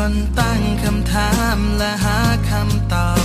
คนตั้งคำถามและหาคำตอบ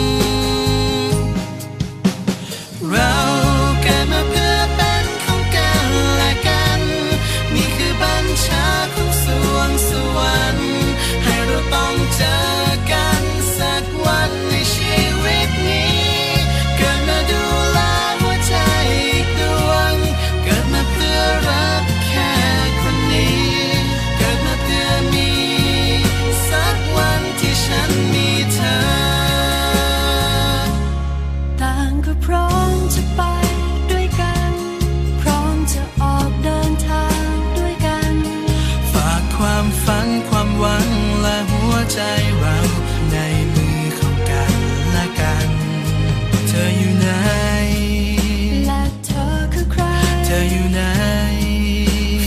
อยู่ไหน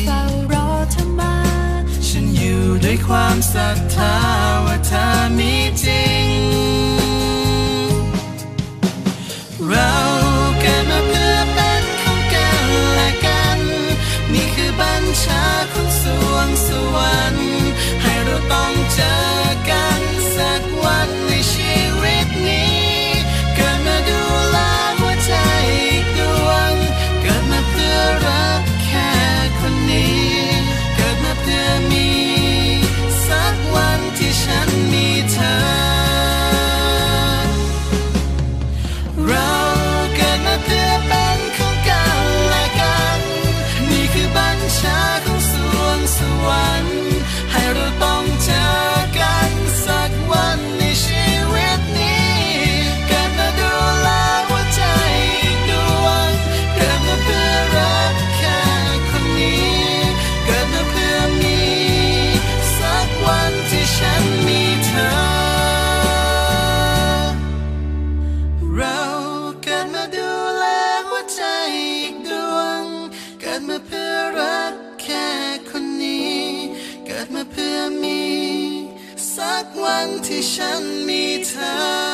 เฝ้ารอเธอมา ฉันอยู่ด้วยความศรัทธาว่าเธอมีจริง ดมาดูแลหัวใจอีกดวง เกิดมาเพื่อรักแค่คนนี้ เกิดมาเพื่อมี สักวันที่ฉันมีเธอ